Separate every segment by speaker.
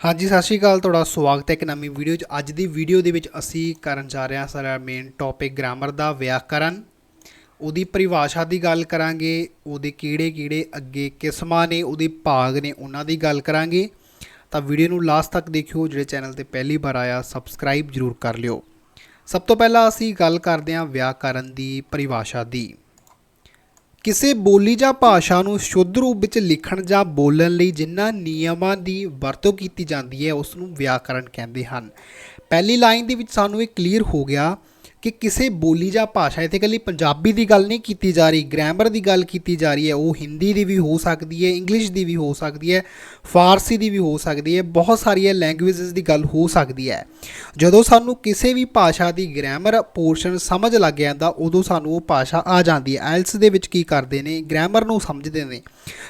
Speaker 1: ਹਾਂਜੀ, ਸਤਿ ਸ਼੍ਰੀ ਅਕਾਲ। ਤੁਹਾਡਾ ਸਵਾਗਤ ਹੈ ਇੱਕ ਨਵੀਂ ਵੀਡੀਓ 'ਚ। ਅੱਜ ਦੀ ਵੀਡੀਓ ਦੇ ਵਿੱਚ ਅਸੀਂ ਕਰਨ ਜਾ ਰਹੇ ਹਾਂ ਸਾਡਾ ਮੇਨ ਟੌਪਿਕ ਗ੍ਰਾਮਰ ਦਾ ਵਿਆਕਰਨ। ਉਹਦੀ ਪਰਿਭਾਸ਼ਾ ਦੀ ਗੱਲ ਕਰਾਂਗੇ, ਉਹਦੇ ਕਿਹੜੇ ਕਿਹੜੇ ਅੱਗੇ ਕਿਸਮਾਂ ਨੇ, ਉਹਦੇ ਭਾਗ ਨੇ, ਉਹਨਾਂ ਦੀ ਗੱਲ ਕਰਾਂਗੇ। ਤਾਂ ਵੀਡੀਓ ਨੂੰ ਲਾਸਟ ਤੱਕ ਦੇਖਿਓ, ਜਿਹੜੇ ਚੈਨਲ ਤੇ ਪਹਿਲੀ ਵਾਰ ਆਇਆ ਸਬਸਕ੍ਰਾਈਬ ਜ਼ਰੂਰ ਕਰ ਲਿਓ। ਸਭ ਤੋਂ ਪਹਿਲਾਂ ਅਸੀਂ ਗੱਲ ਕਰਦੇ ਹਾਂ ਵਿਆਕਰਨ ਦੀ ਪਰਿਭਾਸ਼ਾ ਦੀ। ਕਿਸੇ ਬੋਲੀ ਜਾਂ ਭਾਸ਼ਾ ਨੂੰ ਸ਼ੁੱਧ ਰੂਪ ਵਿੱਚ ਲਿਖਣ ਜਾਂ ਬੋਲਣ ਲਈ ਜਿਨ੍ਹਾਂ ਨਿਯਮਾਂ ਦੀ ਵਰਤੋਂ ਕੀਤੀ ਜਾਂਦੀ ਹੈ, ਉਸ ਨੂੰ ਵਿਆਕਰਣ ਕਹਿੰਦੇ ਹਨ। ਪਹਿਲੀ ਲਾਈਨ ਦੇ ਵਿੱਚ ਸਾਨੂੰ ਇਹ ਕਲੀਅਰ ਹੋ ਗਿਆ ਕਿ ਕਿਸੇ ਬੋਲੀ ਜਾਂ ਭਾਸ਼ਾ ਇੱਥੇ ਇਕੱਲੀ ਪੰਜਾਬੀ ਦੀ ਗੱਲ ਨਹੀਂ ਕੀਤੀ ਜਾ ਰਹੀ ਗ੍ਰਾਮਰ ਦੀ ਗੱਲ ਕੀਤੀ ਜਾ ਰਹੀ ਹੈ, ਉਹ ਹਿੰਦੀ ਦੀ ਵੀ ਹੋ ਸਕਦੀ ਹੈ ਇੰਗਲਿਸ਼ ਦੀ ਵੀ ਹੋ ਸਕਦੀ ਹੈ ਫਾਰਸੀ ਦੀ ਵੀ ਹੋ ਸਕਦੀ ਹੈ, ਬਹੁਤ ਸਾਰੀਆਂ ਲੈਂਗੁਏਜਸ ਦੀ ਗੱਲ ਹੋ ਸਕਦੀ ਹੈ। ਜਦੋਂ ਸਾਨੂੰ ਕਿਸੇ ਵੀ ਭਾਸ਼ਾ ਦੀ ਗ੍ਰਾਮਰ ਪੋਰਸ਼ਨ ਸਮਝ ਲੱਗ ਜਾਂਦਾ, ਉਦੋਂ ਸਾਨੂੰ ਉਹ ਭਾਸ਼ਾ ਆ ਜਾਂਦੀ ਹੈ। ਆਇਲਸ ਦੇ ਵਿੱਚ ਕੀ ਕਰਦੇ ਨੇ? ਗ੍ਰਾਮਰ ਨੂੰ ਸਮਝਦੇ ਨੇ।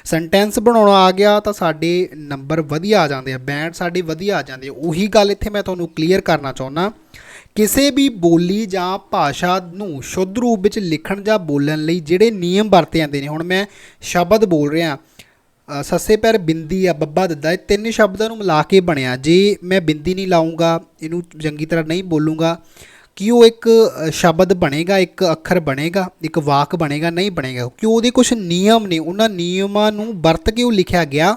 Speaker 1: ਸੈਂਟੈਂਸ ਬਣਾਉਣਾ ਆ ਗਿਆ ਤਾਂ ਸਾਡੇ ਨੰਬਰ ਵਧੀਆ ਆ ਜਾਂਦੇ ਆ ਬੈਂਡ ਸਾਡੇ ਵਧੀਆ ਆ ਜਾਂਦੇ ਉਹੀ ਗੱਲ ਇੱਥੇ ਮੈਂ ਤੁਹਾਨੂੰ ਕਲੀਅਰ ਕਰਨਾ ਚਾਹੁੰਦਾ। ਕਿਸੇ ਵੀ ਬੋਲੀ ਜਾਂ ਭਾਸ਼ਾ ਨੂੰ ਸ਼ੁੱਧ ਰੂਪ ਵਿੱਚ ਲਿਖਣ ਜਾਂ ਬੋਲਣ ਲਈ ਜਿਹੜੇ ਨਿਯਮ ਵਰਤੇ ਜਾਂਦੇ ਨੇ। ਹੁਣ ਮੈਂ ਸ਼ਬਦ ਬੋਲ ਰਿਹਾ। ਸੱਸੇ ਪੈਰ ਬਿੰਦੀ ਆ, ਬੱਬਾ ਦੱਦਾ। ਇਹ ਤਿੰਨ ਸ਼ਬਦਾਂ ਨੂੰ ਮਿਲਾ ਕੇ ਬਣਿਆ। ਜੇ ਮੈਂ ਬਿੰਦੀ ਨਹੀਂ ਲਾਉਂਗਾ ਇਹਨੂੰ ਚੰਗੀ ਤਰ੍ਹਾਂ ਨਹੀਂ ਬੋਲੂੰਗਾ, ਕਿ ਉਹ ਇੱਕ ਸ਼ਬਦ ਬਣੇਗਾ, ਇੱਕ ਅੱਖਰ ਬਣੇਗਾ, ਇੱਕ ਵਾਕ ਬਣੇਗਾ, ਨਹੀਂ ਬਣੇਗਾ? ਕਿਉਂ? ਉਹਦੇ ਕੁਝ ਨਿਯਮ ਨੇ। ਉਹਨਾਂ ਨਿਯਮਾਂ ਨੂੰ ਵਰਤ ਕੇ ਉਹ ਲਿਖਿਆ ਗਿਆ।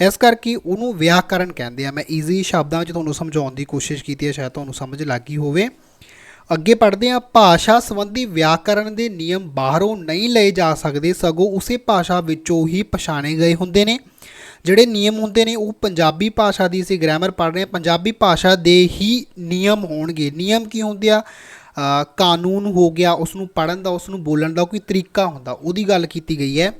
Speaker 1: ਇਸ ਕਰਕੇ ਉਹਨੂੰ ਵਿਆਕਰਨ ਕਹਿੰਦੇ ਆ। ਮੈਂ ਈਜ਼ੀ ਸ਼ਬਦਾਂ ਵਿੱਚ ਤੁਹਾਨੂੰ ਸਮਝਾਉਣ ਦੀ ਕੋਸ਼ਿਸ਼ ਕੀਤੀ ਹੈ, ਸ਼ਾਇਦ ਤੁਹਾਨੂੰ ਸਮਝ ਲੱਗ ਗਈ ਹੋਵੇ। ਅੱਗੇ ਪੜ੍ਹਦੇ ਹਾਂ। ਭਾਸ਼ਾ ਸੰਬੰਧੀ ਵਿਆਕਰਨ ਦੇ ਨਿਯਮ ਬਾਹਰੋਂ ਨਹੀਂ ਲਏ ਜਾ ਸਕਦੇ, ਸਗੋਂ ਉਸੇ ਭਾਸ਼ਾ ਵਿੱਚੋਂ ਹੀ ਪਛਾਣੇ ਗਏ ਹੁੰਦੇ ਨੇ। ਜਿਹੜੇ ਨਿਯਮ ਹੁੰਦੇ ਨੇ, ਉਹ ਪੰਜਾਬੀ ਭਾਸ਼ਾ ਦੀ ਅਸੀਂ ਗ੍ਰਾਮਰ ਪੜ੍ਹ ਰਹੇ ਹਾਂ। ਪੰਜਾਬੀ ਭਾਸ਼ਾ ਦੇ ਹੀ ਨਿਯਮ ਹੋਣਗੇ। ਨਿਯਮ ਕੀ ਹੁੰਦੇ ਆ? ਕਾਨੂੰਨ ਹੋ ਗਿਆ ਉਸ ਨੂੰ ਪੜ੍ਹਨ ਦਾ ਉਸ ਨੂੰ ਬੋਲਣ ਦਾ ਕੋਈ ਤਰੀਕਾ ਹੁੰਦਾ। ਉਹਦੀ ਗੱਲ ਕੀਤੀ ਗਈ ਹੈ।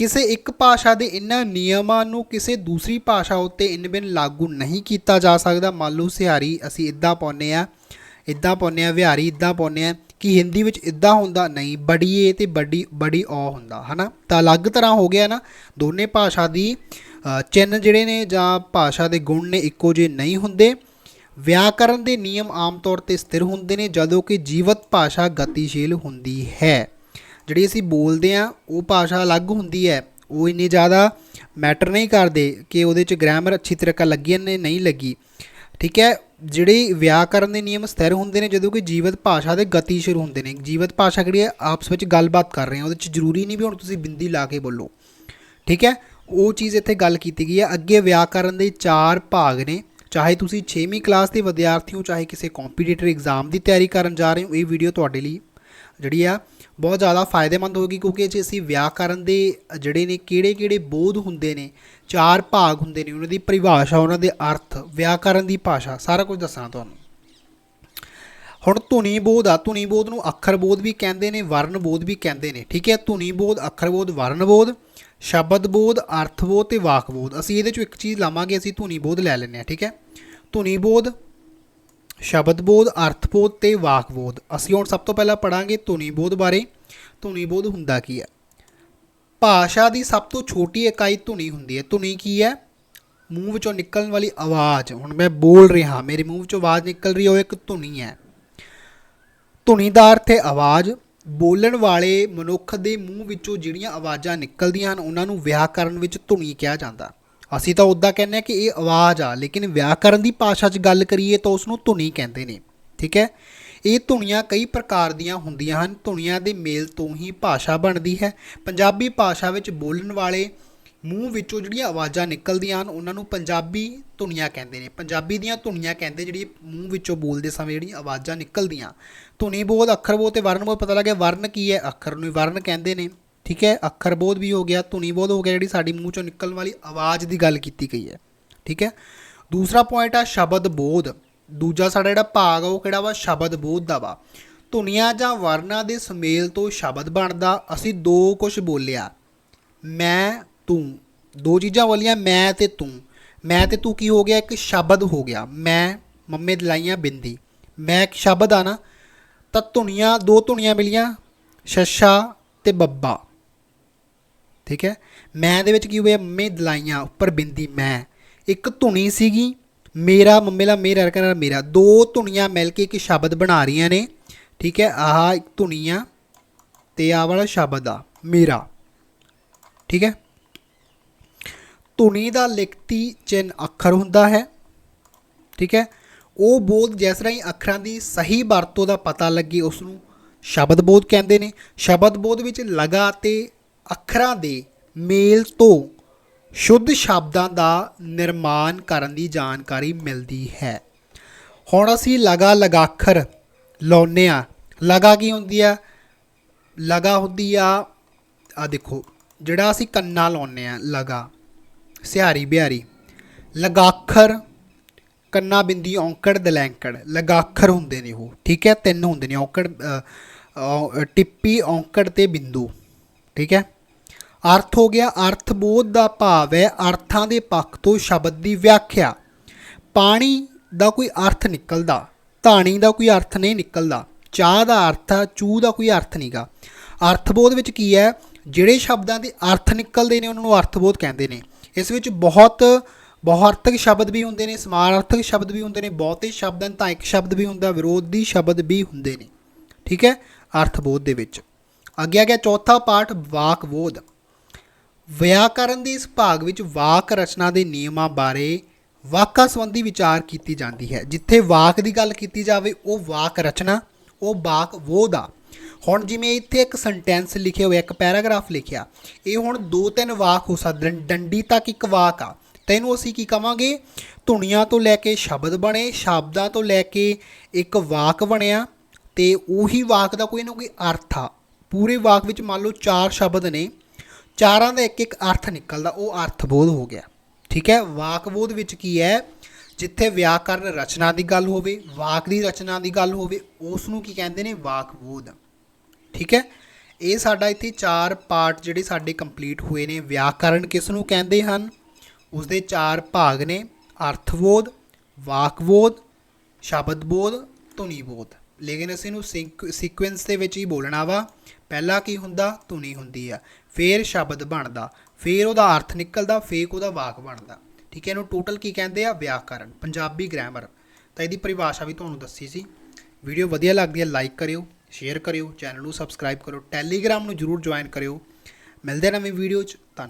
Speaker 1: ਕਿਸੇ ਇੱਕ ਭਾਸ਼ਾ ਦੇ ਇਹਨਾਂ ਨਿਯਮਾਂ ਨੂੰ ਕਿਸੇ ਦੂਸਰੀ ਭਾਸ਼ਾ ਉੱਤੇ ਇਨ ਬਿਨ ਲਾਗੂ ਨਹੀਂ ਕੀਤਾ ਜਾ ਸਕਦਾ। ਮੰਨ ਲਓ ਸਿਹਾਰੀ ਅਸੀਂ ਇਦਾਂ ਪਾਉਂਦੇ ਆ ਇਦਾਂ ਪਾਉਂਦੇ ਆ ਵਿਹਾਰੀ ਇਦਾਂ ਪਾਉਂਦੇ ਆ ਕਿ ਹਿੰਦੀ ਵਿੱਚ ਇਦਾਂ ਹੁੰਦਾ ਨਹੀਂ ਬੜੀਏ ਤੇ ਬੜੀ ਬੜੀ ਔ ਹੁੰਦਾ ਹਨਾ? ਤਾਂ ਅਲੱਗ ਤਰ੍ਹਾਂ ਹੋ ਗਿਆ ਨਾ ਦੋਨੇ ਭਾਸ਼ਾ ਦੀ ਅ, ਚਿੰਨ੍ਹ ਜਿਹੜੇ ਨੇ ਜਾਂ ਭਾਸ਼ਾ ਦੇ ਗੁਣ ਨੇ ਇੱਕੋ ਜਿਹੇ ਨਹੀਂ ਹੁੰਦੇ। ਵਿਆਕਰਨ ਦੇ ਨਿਯਮ ਆਮ ਤੌਰ ਤੇ ਸਥਿਰ ਹੁੰਦੇ ਨੇ ਜਦੋਂ ਕਿ ਜੀਵਤ ਭਾਸ਼ਾ ਗਤੀਸ਼ੀਲ ਹੁੰਦੀ ਹੈ। ਜਿਹੜੀ ਅਸੀਂ ਬੋਲਦੇ ਆ ਉਹ ਭਾਸ਼ਾ ਅਲੱਗ ਹੁੰਦੀ ਹੈ। ਉਹ ਇੰਨੀ ਜ਼ਿਆਦਾ ਮੈਟਰ ਨਹੀਂ ਕਰਦੇ ਕਿ ਉਹਦੇ ਚ ਗ੍ਰਾਮਰ ਅੱਛੀ ਤਰੀਕਾ ਲੱਗੀ ਨੇ ਨਹੀਂ ਲੱਗੀ। ਠੀਕ ਹੈ? ਜਿਹੜੇ ਵਿਆਕਰਨ ਦੇ ਨਿਯਮ ਸਥਿਰ ਹੁੰਦੇ ਨੇ, ਜਦੋਂ ਕਿ ਜੀਵਤ ਭਾਸ਼ਾ ਦੇ ਗਤੀ ਸ਼ੁਰੂ ਹੁੰਦੇ ਨੇ। ਜੀਵਤ ਭਾਸ਼ਾ ਕਿਹੜੀ ਹੈ, ਆਪਸ ਵਿੱਚ ਗੱਲਬਾਤ ਕਰ ਰਹੇ ਆ ਉਹਦੇ ਚ ਜ਼ਰੂਰੀ ਨਹੀਂ ਵੀ ਹੁਣ ਤੁਸੀਂ ਬਿੰਦੀ ਲਾ ਕੇ ਬੋਲੋ। ਠੀਕ ਹੈ? ਉਹ ਚੀਜ਼ ਇੱਥੇ ਗੱਲ ਕੀਤੀ ਗਈ ਹੈ। ਅੱਗੇ ਵਿਆਕਰਨ ਦੇ ਚਾਰ ਭਾਗ ਨੇ। ਚਾਹੇ ਤੁਸੀਂ 6ਵੀਂ ਕਲਾਸ ਦੇ ਵਿਦਿਆਰਥੀ ਹੋ, ਚਾਹੇ ਕਿਸੇ ਕੰਪੀਟੀਟਿਵ ਐਗਜ਼ਾਮ ਦੀ ਤਿਆਰੀ ਕਰਨ ਜਾ ਰਹੇ ਹੋ, ਇਹ ਵੀਡੀਓ ਤੁਹਾਡੇ ਲਈ ਜਿਹੜੀ ਆ, ਬਹੁਤ ਜ਼ਿਆਦਾ ਫਾਇਦੇਮੰਦ ਹੋਏਗੀ ਕਿਉਂਕਿ ਜੇ ਅਸੀਂ ਵਿਆਕਰਨ ਦੇ ਜਿਹੜੇ ਨੇ ਕਿਹੜੇ ਕਿਹੜੇ ਬੋਧ ਹੁੰਦੇ ਨੇ, ਚਾਰ ਭਾਗ ਹੁੰਦੇ ਨੇ, ਉਹਨਾਂ ਦੀ ਪਰਿਭਾਸ਼ਾ, ਉਹਨਾਂ ਦੇ ਅਰਥ ਵਿਆਕਰਨ ਦੀ ਭਾਸ਼ਾ, ਸਾਰਾ ਕੁਝ ਦੱਸਣਾ ਤੁਹਾਨੂੰ। ਹੁਣ ਧੁਨੀ ਬੋਧ ਆ, ਧੁਨੀ ਬੋਧ ਨੂੰ ਅੱਖਰ ਬੋਧ ਵੀ ਕਹਿੰਦੇ ਨੇ, ਵਰਨ ਬੋਧ ਵੀ ਕਹਿੰਦੇ ਨੇ, ਠੀਕ ਹੈ? ਧੁਨੀ ਬੋਧ, ਅੱਖਰ ਬੋਧ, ਵਰਨ ਬੋਧ, ਸ਼ਬਦ ਬੋਧ, ਅਰਥ ਬੋਧ ਤੇ ਵਾਕ ਬੋਧ। ਅਸੀਂ ਇਹਦੇ ਚੋਂ ਇੱਕ ਚੀਜ਼ ਲਾਵਾਂਗੇ, ਅਸੀਂ ਧੁਨੀ ਬੋਧ ਲੈ ਲੈਂਦੇ ਹਾਂ, ਠੀਕ ਹੈ? ਧੁਨੀ ਬੋਧ ਸ਼ਬਦ ਬੋਧ ਅਰਥ ਬੋਧ ਤੇ ਵਾਕ ਬੋਧ ਅਸੀਂ ਹੁਣ ਸਭ ਤੋਂ ਪਹਿਲਾਂ ਪੜਾਂਗੇ ਧੁਨੀ ਬੋਧ ਬਾਰੇ। ਧੁਨੀ ਬੋਧ ਹੁੰਦਾ ਕੀ ਹੈ? ਭਾਸ਼ਾ ਦੀ ਸਭ ਤੋਂ ਛੋਟੀ ਇਕਾਈ ਧੁਨੀ ਹੁੰਦੀ ਹੈ। ਧੁਨੀ ਕੀ ਹੈ? ਮੂੰਹ ਵਿੱਚੋਂ ਨਿਕਲਣ ਵਾਲੀ ਆਵਾਜ਼। ਹੁਣ ਮੈਂ ਬੋਲ ਰਿਹਾ, ਮੇਰੇ ਮੂੰਹ ਵਿੱਚੋਂ ਆਵਾਜ਼ ਨਿਕਲ ਰਹੀ ਹੈ, ਉਹ ਇੱਕ ਧੁਨੀ ਹੈ। ਧੁਨੀ ਦਾ ਅਰਥ ਹੈ ਆਵਾਜ਼। ਬੋਲਣ ਵਾਲੇ ਮਨੁੱਖ ਦੇ ਮੂੰਹ ਵਿੱਚੋਂ ਜਿਹੜੀਆਂ ਆਵਾਜ਼ਾਂ ਨਿਕਲਦੀਆਂ ਹਨ, ਉਹਨਾਂ ਨੂੰ ਵਿਆਕਰਨ ਵਿੱਚ ਧੁਨੀ ਕਿਹਾ ਜਾਂਦਾ। ਅਸੀਂ ਤਾਂ ਉਦਾਂ ਕਹਿੰਦੇ ਆ ਕਿ ਇਹ ਆਵਾਜ਼ ਆ, ਲੇਕਿਨ ਵਿਆਕਰਨ ਦੀ ਭਾਸ਼ਾ 'ਚ ਗੱਲ ਕਰੀਏ ਤਾਂ ਉਸ ਨੂੰ ਧੁਨੀ ਕਹਿੰਦੇ ਨੇ, ਠੀਕ ਹੈ? ਇਹ ਧੁਨੀਆਂ ਕਈ ਪ੍ਰਕਾਰ ਦੀਆਂ ਹੁੰਦੀਆਂ ਹਨ, ਧੁਨੀਆਂ ਦੇ ਮੇਲ ਤੋਂ ਹੀ ਭਾਸ਼ਾ ਬਣਦੀ ਹੈ। ਪੰਜਾਬੀ ਭਾਸ਼ਾ ਵਿੱਚ ਬੋਲਣ ਵਾਲੇ ਮੂੰਹ ਵਿੱਚੋਂ ਜਿਹੜੀਆਂ ਆਵਾਜ਼ਾਂ ਨਿਕਲਦੀਆਂ ਹਨ, ਉਹਨਾਂ ਨੂੰ ਪੰਜਾਬੀ ਧੁਨੀਆਂ ਕਹਿੰਦੇ ਨੇ। ਪੰਜਾਬੀ ਦੀਆਂ ਧੁਨੀਆਂ ਕਹਿੰਦੇ ਜਿਹੜੀ ਮੂੰਹ ਵਿੱਚੋਂ ਬੋਲਦੇ ਸਮੇਂ ਜਿਹੜੀਆਂ ਆਵਾਜ਼ਾਂ ਨਿਕਲਦੀਆਂ। ਧੁਨੀ ਬੋਧ, ਅੱਖਰ ਬੋਧ ਤੇ ਵਰਨ ਬੋਧ ਪਤਾ ਲੱਗਿਆ ਵਰਨ ਕੀ ਹੈ? ਅੱਖਰ ਨੂੰ ਹੀ ਵਰਨ ਕਹਿੰਦੇ ਨੇ। ਠੀਕ ਹੈ, ਅੱਖਰ ਬੋਧ ਵੀ ਹੋ ਗਿਆ, ਧੁਨੀ ਬੋਧ ਹੋ ਗਿਆ, ਜਿਹੜੀ ਸਾਡੀ ਮੂੰਹ ਚੋਂ ਨਿਕਲਣ ਵਾਲੀ ਆਵਾਜ਼ ਦੀ ਗੱਲ ਕੀਤੀ ਗਈ ਹੈ, ਠੀਕ ਹੈ। ਦੂਸਰਾ ਪੁਆਇੰਟ ਆ ਸ਼ਬਦ ਬੋਧ, ਦੂਜਾ ਸਾਡਾ ਜਿਹੜਾ ਭਾਗ ਆ, ਉਹ ਕਿਹੜਾ ਵਾ? ਸ਼ਬਦ ਬੋਧ ਦਾ ਵਾ। ਧੁਨੀਆਂ ਜਾਂ ਵਰਨਾਂ ਦੇ ਸੁਮੇਲ ਤੋਂ ਸ਼ਬਦ ਬਣਦਾ, ਅਸੀਂ ਦੋ ਕੁਝ ਬੋਲਿਆ, ਮੈਂ, ਤੂੰ। ਦੋ ਚੀਜ਼ਾਂ ਬੋਲੀਆਂ, ਮੈਂ ਤੇ ਤੂੰ। ਮੈਂ ਤੇ ਤੂੰ ਕੀ ਹੋ ਗਿਆ? ਇੱਕ ਸ਼ਬਦ ਹੋ ਗਿਆ। ਮੈਂ, ਮੰਮੇ ਦੀ ਲਾਈਆਂ ਬਿੰਦੀ। ਮੈਂ ਇੱਕ ਸ਼ਬਦ ਆ ਨਾ, ਤਾਂ ਧੁਨੀਆਂ, ਦੋ ਧੁਨੀਆਂ ਮਿਲੀਆਂ, ਸ਼ਸ਼ਾ ਤੇ ਬੱਬਾ। ਠੀਕ ਹੈ? ਮੈਂ ਦੇ ਵਿੱਚ ਕੀ ਹੋਇਆ? ਮੰਮੇ ਦਲਾਈਆਂ ਉੱਪਰ ਬਿੰਦੀ ਮੈਂ। ਇੱਕ ਧੁਨੀ ਸੀਗੀ। ਮੇਰਾ ਮੰਮੇ ਮੇਰਾ ਰਕਨ ਮੇਰਾ। ਦੋ ਧੁਨੀਆਂ ਮਿਲ ਕੇ ਇੱਕ ਸ਼ਬਦ ਬਣਾ ਰਹੀਆਂ ਨੇ। ਠੀਕ ਹੈ? ਆਹ ਇੱਕ ਧੁਨੀ ਆ ਤੇ ਆਹ ਵਾਲਾ ਸ਼ਬਦ ਆ ਮੇਰਾ। ਠੀਕ ਹੈ? ਧੁਨੀ ਦਾ ਲਿਖਤੀ ਚਿੰਨ ਅੱਖਰ ਹੁੰਦਾ ਹੈ। ਠੀਕ ਹੈ? ਉਹ ਬੋਧ ਜਿਸ ਰਾਹੀਂ ਅੱਖਰਾਂ ਦੀ ਸਹੀ ਵਰਤੋਂ ਦਾ ਪਤਾ ਲੱਗੇ ਉਸ ਨੂੰ ਸ਼ਬਦ ਬੋਧ ਕਹਿੰਦੇ ਨੇ। ਸ਼ਬਦ ਬੋਧ ਵਿੱਚ ਲਗਾ ਅਤੇ ਅੱਖਰਾਂ ਦੇ ਮੇਲ ਤੋਂ ਸ਼ੁੱਧ ਸ਼ਬਦਾਂ ਦਾ ਨਿਰਮਾਣ ਕਰਨ ਦੀ ਜਾਣਕਾਰੀ ਮਿਲਦੀ ਹੈ। ਹੁਣ ਅਸੀਂ ਲਗਾ ਲਗਾਖਰ ਲਾਉਨੇ ਆ ਲਗਾ ਕੀ ਹੁੰਦੀ ਆ? ਲਗਾ ਹੁੰਦੀ ਆ ਆ ਦੇਖੋ ਜਿਹੜਾ ਅਸੀਂ ਕੰਨਾ ਲਾਉਨੇ ਆ ਲਗਾ ਸਿਹਾਰੀ ਬਿਹਾਰੀ। ਲਗਾਖਰ ਕੰਨਾ ਬਿੰਦੀ ਔਂਕੜ ਦਲੈਂਕੜ। ਲਗਾਖਰ ਹੁੰਦੇ ਨੇ ਉਹ ਠੀਕ ਹੈ? ਤਿੰਨ ਹੁੰਦੇ ਨੇ ਔਂਕੜ ਅ, ਟਿੱਪੀ ਔਂਕੜ ਤੇ ਬਿੰਦੂ ਠੀਕ ਹੈ? ਅਰਥ ਹੋ ਗਿਆ ਅਰਥ ਬੋਧ ਦਾ ਭਾਵ ਹੈ ਅਰਥਾਂ ਦੇ ਪੱਖ ਤੋਂ ਸ਼ਬਦ ਦੀ ਵਿਆਖਿਆ। ਪਾਣੀ ਦਾ ਕੋਈ ਅਰਥ ਨਿਕਲਦਾ, ਧਾਣੀ ਦਾ ਕੋਈ ਅਰਥ ਨਹੀਂ ਨਿਕਲਦਾ, ਚਾਹ ਦਾ ਅਰਥ ਆ ਚੂ ਦਾ ਕੋਈ ਅਰਥ ਨਹੀਂਗਾ ਅਰਥਬੋਧ ਵਿੱਚ ਕੀ ਹੈ? ਜਿਹੜੇ ਸ਼ਬਦਾਂ ਦੇ ਅਰਥ ਨਿਕਲਦੇ ਨੇ ਉਹਨਾਂ ਨੂੰ ਅਰਥਬੋਧ ਕਹਿੰਦੇ ਨੇ। ਇਸ ਵਿੱਚ ਬਹੁਤ ਬਹੁਅਰਥਕ ਸ਼ਬਦ ਵੀ ਹੁੰਦੇ ਨੇ, ਸਮਾਨਾਰਥਕ ਸ਼ਬਦ ਵੀ ਹੁੰਦੇ ਨੇ, ਬਹੁਤੇ ਸ਼ਬਦ ਹਨ ਤਾਂ ਇੱਕ ਸ਼ਬਦ ਵੀ ਹੁੰਦਾ, ਵਿਰੋਧੀ ਸ਼ਬਦ ਵੀ ਹੁੰਦੇ ਨੇ। ਠੀਕ ਹੈ? ਅਰਥਬੋਧ ਦੇ ਵਿੱਚ। ਅੱਗੇ ਆ ਗਿਆ ਚੌਥਾ ਪਾਠ ਵਾਕਬੋਧ ਵਿਆਕਰਨ ਦੇ ਇਸ ਭਾਗ ਵਿੱਚ ਵਾਕ ਰਚਨਾ ਦੇ ਨਿਯਮਾਂ ਬਾਰੇ ਵਾਕਾਂ ਸੰਬੰਧੀ ਵਿਚਾਰ ਕੀਤੀ ਜਾਂਦੀ ਹੈ। ਜਿੱਥੇ ਵਾਕ ਦੀ ਗੱਲ ਕੀਤੀ ਜਾਵੇ, ਉਹ ਵਾਕ ਰਚਨਾ, ਉਹ ਵਾਕ ਬੋਧ ਆ ਹੁਣ ਜਿਵੇਂ ਇੱਥੇ ਇੱਕ ਸੈਂਟੈਂਸ ਲਿਖਿਆ ਹੋਇਆ, ਇੱਕ ਪੈਰਾਗ੍ਰਾਫ ਲਿਖਿਆ, ਇਹ ਹੁਣ ਦੋ ਤਿੰਨ ਵਾਕ ਹੋ ਸਕਦੇ ਡੰਡੀ ਤੱਕ ਇੱਕ ਵਾਕ ਆ। ਤੈਨੂੰ ਅਸੀਂ ਕੀ ਕਵਾਂਗੇ? ਧੁਨੀਆਂ ਤੋਂ ਲੈ ਕੇ ਸ਼ਬਦ ਬਣੇ, ਸ਼ਬਦਾਂ ਤੋਂ ਲੈ ਕੇ ਇੱਕ ਵਾਕ ਬਣਿਆ, ਤੇ ਉਹੀ ਵਾਕ ਦਾ ਕੋਈ ਨਾ ਕੋਈ ਅਰਥ ਆ। ਪੂਰੇ ਵਾਕ ਵਿੱਚ ਮੰਨ ਲਓ ਚਾਰ ਸ਼ਬਦ ਨੇ। ਚਾਰਾਂ ਦਾ ਇੱਕ ਇੱਕ ਅਰਥ ਨਿਕਲਦਾ, ਉਹ ਅਰਥਬੋਧ ਹੋ ਗਿਆ। ਠੀਕ ਹੈ? ਵਾਕਬੋਧ ਵਿੱਚ ਕੀ ਹੈ? ਜਿੱਥੇ ਵਿਆਕਰਨ ਰਚਨਾ ਦੀ ਗੱਲ ਹੋਵੇ, ਵਾਕ ਦੀ ਰਚਨਾ ਦੀ ਗੱਲ ਹੋਵੇ ਉਸ ਨੂੰ ਕੀ ਕਹਿੰਦੇ ਨੇ? ਵਾਕਬੋਧ। ਠੀਕ ਹੈ? ਇਹ ਸਾਡਾ ਇੱਥੇ ਚਾਰ ਪਾਰਟ ਜਿਹੜੇ ਸਾਡੇ ਕੰਪਲੀਟ ਹੋਏ ਨੇ, ਵਿਆਕਰਨ ਕਿਸ ਨੂੰ ਕਹਿੰਦੇ ਹਨ? ਉਸ ਦੇ ਚਾਰ ਭਾਗ ਨੇ, ਅਰਥਬੋਧ, ਵਾਕਬੋਧ, ਸ਼ਬਦਬੋਧ, ਧੁਨੀਬੋਧ। ਲੇਕਿਨ ਅਸੀਂ ਨੂੰ ਸੀਕੁਐਂਸ ਦੇ ਵਿੱਚ ਹੀ ਬੋਲਣਾ ਵਾ। ਪਹਿਲਾ ਕੀ ਹੁੰਦਾ? ਧੁਨੀ ਹੁੰਦੀ ਆ। ਫੇਰ ਸ਼ਬਦ ਬਣਦਾ। ਫੇਰ ਉਹਦਾ ਅਰਥ ਨਿਕਲਦਾ ਫੇਕ ਉਹਦਾ ਵਾਕ ਬਣਦਾ। ਠੀਕ ਹੈ, ਇਹਨੂੰ ਟੋਟਲ ਕੀ ਕਹਿੰਦੇ ਆ? ਵਿਆਕਰਨ, ਪੰਜਾਬੀ ਗ੍ਰਾਮਰ ਤਾਂ ਇਹਦੀ ਪਰਿਭਾਸ਼ਾ ਵੀ ਤੁਹਾਨੂੰ ਦੱਸੀ ਸੀ। ਵੀਡੀਓ ਵਧੀਆ ਲੱਗਦੀ ਹੈ ਲਾਈਕ ਕਰਿਓ ਸ਼ੇਅਰ ਕਰਿਓ ਚੈਨਲ ਨੂੰ ਸਬਸਕ੍ਰਾਈਬ ਕਰੋ ਟੈਲੀਗ੍ਰਾਮ ਨੂੰ ਜਰੂਰ ਜੁਆਇਨ ਕਰਿਓ। ਮਿਲਦੇ ਨਵੀਂ ਵੀਡੀਓ 'ਚ। ਧੰਨਵਾਦ।